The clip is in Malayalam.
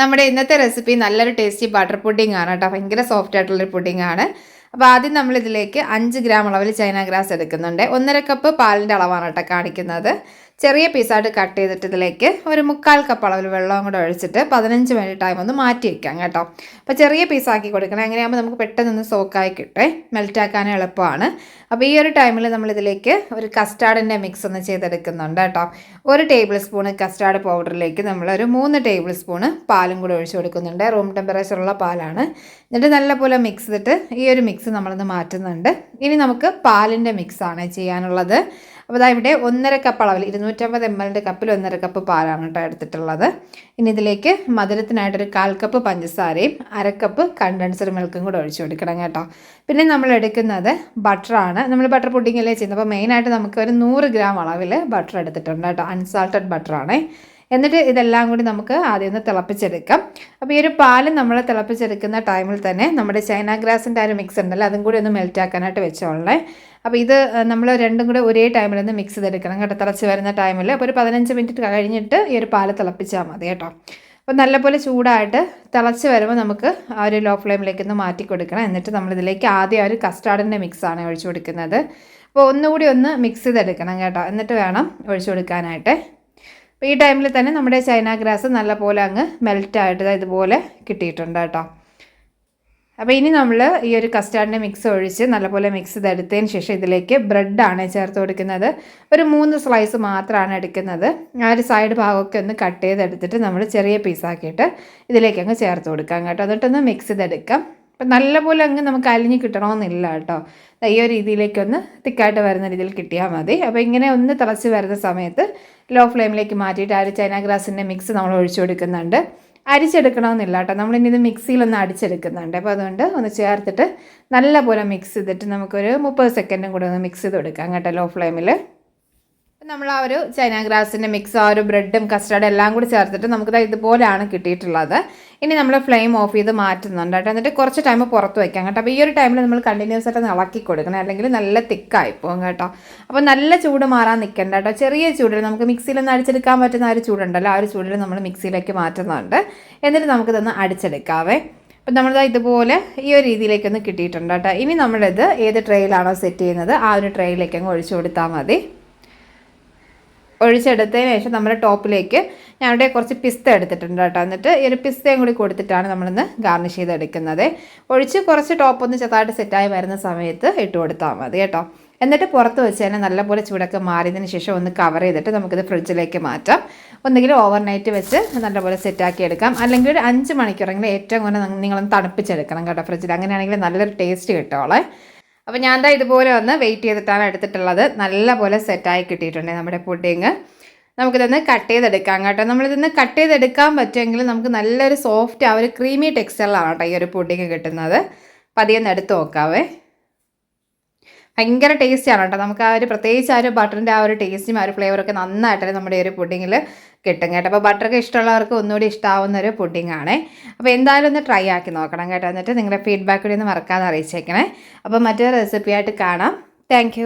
നമ്മുടെ ഇന്നത്തെ റെസിപ്പി നല്ലൊരു ടേസ്റ്റി ബട്ടർ പുഡിംഗ് ആണ് കേട്ടോ. ഭയങ്കര സോഫ്റ്റ് ആയിട്ടുള്ളൊരു പുഡിംഗ് ആണ്. അപ്പോൾ ആദ്യം നമ്മൾ ഇതിലേക്ക് അഞ്ച് ഗ്രാം അളവിൽ ചൈന ഗ്രാസ് എടുക്കുന്നുണ്ട്. ഒന്നര കപ്പ് പാലിന്റെ അളവാണ് കേട്ടോ കാണിക്കുന്നത്. ചെറിയ പീസായിട്ട് കട്ട് ചെയ്തിട്ട് ഇതിലേക്ക് ഒരു മുക്കാൽ കപ്പ് അളവിൽ വെള്ളവും കൂടെ ഒഴിച്ചിട്ട് പതിനഞ്ച് മിനിറ്റ് ടൈം ഒന്ന് മാറ്റി വെക്കാം കേട്ടോ. അപ്പോൾ ചെറിയ പീസാക്കി കൊടുക്കണം. അങ്ങനെയാകുമ്പോൾ നമുക്ക് പെട്ടെന്ന് സോക്കായി കിട്ടേ. മെൽറ്റാക്കാൻ എളുപ്പമാണ്. അപ്പോൾ ഈ ഒരു ടൈമിൽ നമ്മൾ ഇതിലേക്ക് ഒരു കസ്റ്റാർഡിന്റെ മിക്സ് ഒന്ന് ചെയ്തെടുക്കുന്നുണ്ട് കേട്ടോ. ഒരു ടേബിൾ സ്പൂണ് കസ്റ്റാർഡ് പൗഡറിലേക്ക് നമ്മൾ ഒരു മൂന്ന് ടേബിൾ സ്പൂണ് പാലും കൂടെ ഒഴിച്ചു കൊടുക്കുന്നുണ്ട്. റൂം ടെമ്പറേച്ചറുള്ള പാലാണ്. എന്നിട്ട് നല്ലപോലെ മിക്സ് ചെയ്തിട്ട് ഈ ഒരു മിക്സ് നമ്മളൊന്ന് മാറ്റുന്നുണ്ട്. ഇനി നമുക്ക് പാലിന്റെ മിക്സാണ് ചെയ്യാനുള്ളത്. അപ്പോൾ അതാ ഇവിടെ ഒന്നര കപ്പ് അളവിൽ ഇരുന്നൂറ്റമ്പത് എം എല്ലിന്റെ കപ്പിൽ ഒന്നര കപ്പ് പാലാണ് കേട്ടോ എടുത്തിട്ടുള്ളത്. ഇനി ഇതിലേക്ക് മധുരത്തിനായിട്ടൊരു കാൽ കപ്പ് പഞ്ചസാരയും അരക്കപ്പ് കണ്ടൻസർ മിൽക്കും കൂടെ ഒഴിച്ചു കൊടുക്കണം കേട്ടോ. പിന്നെ നമ്മൾ എടുക്കുന്നത് ബട്ടറാണ് നമ്മൾ ബട്ടർ പുഡിങ്ങല്ലേ ചെയ്യുന്നത്? അപ്പോൾ മെയിനായിട്ട് നമുക്ക് ഒരു നൂറ് ഗ്രാം അളവിൽ ബട്ടർ എടുത്തിട്ടുണ്ട് കേട്ടോ. അൺസാൾട്ടഡ് ബട്ടറാണേ എന്നിട്ട് ഇതെല്ലാം കൂടി നമുക്ക് ആദ്യം ഒന്ന് തിളപ്പിച്ചെടുക്കാം. അപ്പോൾ ഈ ഒരു പാൽ നമ്മൾ തിളപ്പിച്ചെടുക്കുന്ന ടൈമിൽ തന്നെ നമ്മുടെ ചൈന ഗ്രാസിന്റെ ആ ഒരു മിക്സ് ഉണ്ടല്ലോ അതും കൂടി ഒന്ന് മെൽറ്റ് ആക്കാനായിട്ട് വെച്ചോളേ അപ്പോൾ ഇത് നമ്മൾ രണ്ടും കൂടെ ഒരേ ടൈമിൽ ഒന്ന് മിക്സ് ചെയ്തെടുക്കണം കേട്ടോ തിളച്ച് വരുന്ന ടൈമിൽ അപ്പോൾ ഒരു പതിനഞ്ച് മിനിറ്റ് കഴിഞ്ഞിട്ട് ഈ ഒരു പാൽ തിളപ്പിച്ചാൽ മതി കേട്ടോ. അപ്പോൾ നല്ലപോലെ ചൂടായിട്ട് തിളച്ച് വരുമ്പോൾ നമുക്ക് ആ ഒരു ലോ ഫ്ലെയിമിലേക്ക് ഒന്ന് മാറ്റി കൊടുക്കണം. എന്നിട്ട് നമ്മളിതിലേക്ക് ആദ്യം ആ ഒരു കസ്റ്റാർഡിന്റെ മിക്സാണ് ഒഴിച്ചു കൊടുക്കുന്നത്. അപ്പോൾ ഒന്നുകൂടി ഒന്ന് മിക്സ് ചെയ്തെടുക്കണം കേട്ടോ. എന്നിട്ട് വേണം ഒഴിച്ചു കൊടുക്കാനായിട്ട്. അപ്പോൾ ഈ ടൈമിൽ തന്നെ നമ്മുടെ ചൈന ഗ്രാസ് നല്ലപോലെ അങ്ങ് മെൽറ്റായിട്ട് ഇതുപോലെ കിട്ടിയിട്ടുണ്ട് കേട്ടോ. അപ്പോൾ ഇനി നമ്മൾ ഈ ഒരു കസ്റ്റാർഡിന്റെ മിക്സ് ഒഴിച്ച് നല്ലപോലെ മിക്സ് ചെയ്തെടുത്തതിന് ശേഷം ഇതിലേക്ക് ബ്രെഡാണ് ചേർത്ത് കൊടുക്കുന്നത്. ഒരു മൂന്ന് സ്ലൈസ് മാത്രമാണ് എടുക്കുന്നത്. ആ ഒരു സൈഡ് ഭാഗമൊക്കെ ഒന്ന് കട്ട് ചെയ്തെടുത്തിട്ട് നമ്മൾ ചെറിയ പീസാക്കിയിട്ട് ഇതിലേക്ക് അങ്ങ് ചേർത്ത് കൊടുക്കാം കേട്ടോ. എന്നിട്ടൊന്ന് മിക്സ് ചെയ്തെടുക്കാം. അപ്പം നല്ലപോലെ അങ്ങ് നമുക്ക് അലിഞ്ഞ് കിട്ടണമെന്നില്ല കേട്ടോ. ഈ ഒരു രീതിയിലേക്കൊന്ന് തിക്കായിട്ട് വരുന്ന രീതിയിൽ കിട്ടിയാൽ മതി. അപ്പോൾ ഇങ്ങനെ ഒന്ന് തിളച്ച് വരുന്ന സമയത്ത് ലോ ഫ്ലെയിമിലേക്ക് മാറ്റിയിട്ട് ആ ഒരു ചൈന ഗ്രാസിന്റെ മിക്സ് നമ്മൾ ഒഴിച്ചു കൊടുക്കുന്നുണ്ട്. അരിച്ചെടുക്കണമെന്നില്ല കേട്ടോ. നമ്മളിനി ഇത് മിക്സിയിലൊന്ന് അടിച്ചെടുക്കുന്നുണ്ട്. അപ്പോൾ അതുകൊണ്ട് ഒന്ന് ചേർത്തിട്ട് നല്ലപോലെ മിക്സ് ചെയ്തിട്ട് നമുക്കൊരു മുപ്പത് സെക്കൻഡും കൂടെ ഒന്ന് മിക്സ് ചെയ്ത് കൊടുക്കാം കേട്ടോ ലോ ഫ്ലെയിമിൽ നമ്മൾ ആ ഒരു ചൈന ഗ്രാസിന്റെ മിക്സ് ആ ഒരു ബ്രെഡും കസ്റ്റർഡ് എല്ലാം കൂടി ചേർത്തിട്ട് നമുക്ക് ഇതുപോലെയാണ് കിട്ടിയിട്ടുള്ളത്. ഇനി നമ്മൾ ഫ്ലെയിം ഓഫ് ചെയ്ത് മാറ്റുന്നുണ്ട് കേട്ടോ. എന്നിട്ട് കുറച്ച് ടൈം പുറത്ത് വയ്ക്കാം കേട്ടോ. അപ്പോൾ ഈ ഒരു ടൈമിൽ നമ്മൾ കണ്ടിന്യൂസ് ആയിട്ട് ഇളക്കി കൊടുക്കണം. അല്ലെങ്കിൽ നല്ല തിക്കായി പോകും കേട്ടോ. അപ്പോൾ നല്ല ചൂട് മാറാൻ നിൽക്കണ്ട കേട്ടോ. ചെറിയ ചൂടിൽ നമുക്ക് മിക്സിയിലൊന്ന് അടിച്ചെടുക്കാൻ പറ്റുന്ന ആ ഒരു ചൂടുണ്ടല്ലോ. ആ ഒരു ചൂടിൽ നമ്മൾ മിക്സിയിലേക്ക് മാറ്റുന്നുണ്ട്. എന്നിട്ട് നമുക്കിതൊന്ന് അടിച്ചെടുക്കാവേ. അപ്പം നമ്മളിത് ഇതുപോലെ ഈ ഒരു രീതിയിലേക്കൊന്ന് കിട്ടിയിട്ടുണ്ട് കേട്ടോ. ഇനി നമ്മളിത് ഏത് ട്രെയിലാണോ സെറ്റ് ചെയ്യുന്നത് ആ ഒരു ട്രെയിലേക്ക് അങ്ങ് ഒഴിച്ചു കൊടുത്താൽ മതി. ഒഴിച്ചെടുത്തതിന് ശേഷം നമ്മുടെ ടോപ്പിലേക്ക് ഞാനിവിടെ കുറച്ച് പിസ്ത എടുത്തിട്ടുണ്ട് കേട്ടോ. എന്നിട്ട് ഈ ഒരു പിസ്തയും കൂടി കൊടുത്തിട്ടാണ് നമ്മളിന്ന് ഗാർണിഷ് ചെയ്തെടുക്കുന്നത്. ഒഴിച്ച് കുറച്ച് ടോപ്പ് ഒന്ന് ചെറുതായിട്ട് സെറ്റായി വരുന്ന സമയത്ത് ഇട്ട് കൊടുത്താൽ മതി കേട്ടോ. എന്നിട്ട് പുറത്ത് വെച്ച് തന്നെ നല്ലപോലെ ചൂടൊക്കെ മാറിയതിന് ശേഷം ഒന്ന് കവർ ചെയ്തിട്ട് നമുക്കിത് ഫ്രിഡ്ജിലേക്ക് മാറ്റാം. ഒന്നുകിൽ ഓവർനൈറ്റ് വെച്ച് നല്ലപോലെ സെറ്റാക്കി എടുക്കാം. അല്ലെങ്കിൽ ഒരു അഞ്ച് മണിക്കൂറെങ്കിലും ഏറ്റവും കൂടുതൽ നിങ്ങളൊന്ന് തണുപ്പിച്ചെടുക്കണം കേട്ടോ ഫ്രിഡ്ജിൽ അങ്ങനെയാണെങ്കിൽ നല്ലൊരു ടേസ്റ്റ് കിട്ടുമോളെ അപ്പോൾ ഞാൻ എന്താ ഇതുപോലെ ഒന്ന് വെയിറ്റ് ചെയ്തിട്ടാണ് എടുത്തിട്ടുള്ളത്. നല്ലപോലെ സെറ്റായി കിട്ടിയിട്ടുണ്ട് നമ്മുടെ പുഡിങ് നമുക്കിതൊന്ന് കട്ട് ചെയ്തെടുക്കാം കേട്ടോ. നമ്മളിതൊന്ന് കട്ട് ചെയ്തെടുക്കാൻ പറ്റുമെങ്കിൽ നമുക്ക് നല്ലൊരു സോഫ്റ്റ് ആ ഒരു ക്രീമി ടെക്സ്ചറിലാണ് കേട്ടോ ഈ ഒരു പുഡിങ് കിട്ടുന്നത്. പതിയെ ഒന്ന് എടുത്ത് നോക്കാവേ. ഭയങ്കര ടേസ്റ്റിയാണ് കേട്ടോ. നമുക്ക് ആ ഒരു പ്രത്യേകിച്ച് ആ ഒരു ബട്ടറിന്റെ ആ ഒരു ടേസ്റ്റും ആ ഒരു ഫ്ലേവറൊക്കെ നന്നായിട്ട് നമ്മുടെ ഒരു പുഡിങ്ങിൽ കിട്ടും കേട്ടോ. അപ്പോൾ ബട്ടറൊക്കെ ഇഷ്ടമുള്ളവർക്ക് ഒന്നുകൂടി ഇഷ്ടമാവുന്ന ഒരു പുഡിങ്ങാണേ അപ്പോൾ എന്തായാലും ഒന്ന് ട്രൈ ആക്കി നോക്കണം കേട്ടോ. എന്നിട്ട് നിങ്ങളുടെ ഫീഡ്ബാക്ക് കൂടി ഒന്ന് മറക്കാതെ അറിയിച്ചേക്കണേ. അപ്പോൾ മറ്റൊരു റെസിപ്പിയായിട്ട് കാണാം. താങ്ക്